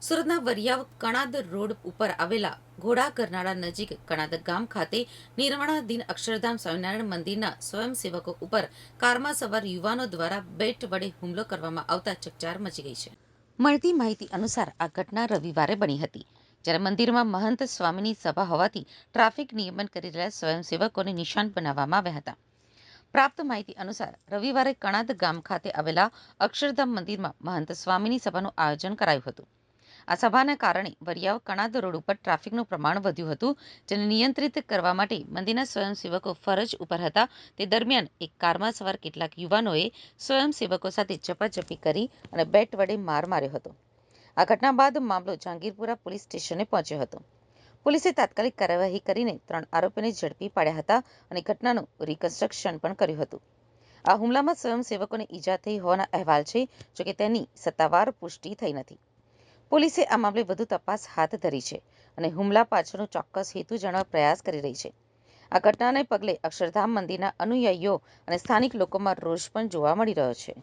સુરતના વરિયાવ કણાદ રોડ ઉપર આવેલા ઘોડા કરનાળા નજીક કણાદ ગામ ખાતે નિર્માણાધીન અક્ષરધામ સ્વામિનારાયણ મંદિરના સ્વયંસેવકો ઉપર કારમાં સવાર યુવાનો દ્વારા બેટ વડે હુમલો કરવામાં આવતા ચકચાર મચી ગઈ છે. મળતી માહિતી અનુસાર આ ઘટના રવિવારે બની હતી. જ્યારે મંદિરમાં મહંત સ્વામીની સભા હોવાથી ટ્રાફિક નિયમન કરી રહેલા સ્વયંસેવકોને નિશાન બનાવવામાં આવ્યા હતા. પ્રાપ્ત માહિતી અનુસાર રવિવારે કણાદ ગામ ખાતે આવેલા અક્ષરધામ મંદિરમાં મહંત સ્વામીની સભાનું આયોજન કરાયું હતું. આ સભાના કારણે વરિયાવ કણાદ રોડ ઉપર ટ્રાફિકનું પ્રમાણ વધ્યું હતું, જેને નિયંત્રિત કરવા માટે મંદિરના સ્વયંસેવકો ફરજ ઉપર હતા. તે દરમિયાન એક કારમાં સવાર કેટલાક યુવાનોએ સ્વયંસેવકો સાથે ઝપાઝપી કરી અને બેટ વડે માર માર્યો હતો. આ ઘટના બાદ મામલો જહાંગીરપુરા પોલીસ સ્ટેશને પહોંચ્યો હતો. પોલીસે તાત્કાલિક કાર્યવાહી કરીને ત્રણ આરોપીને ઝડપી પાડ્યા હતા અને ઘટનાનું રિકન્સ્ટ્રક્શન પણ કર્યું હતું. આ હુમલામાં સ્વયંસેવકોને ઈજા થઈ હોવાના અહેવાલ છે, જોકે તેની સત્તાવાર પુષ્ટિ થઈ નથી. પોલીસે આ મામલે વધુ તપાસ હાથ ધરી છે અને હુમલા પાછળનો ચોક્કસ હેતુ જાણવા પ્રયાસ કરી રહી છે. આ ઘટનાને પગલે અક્ષરધામ મંદિરના અનુયાયીઓ અને સ્થાનિક લોકોમાં રોષ પણ જોવા મળી રહ્યો છે.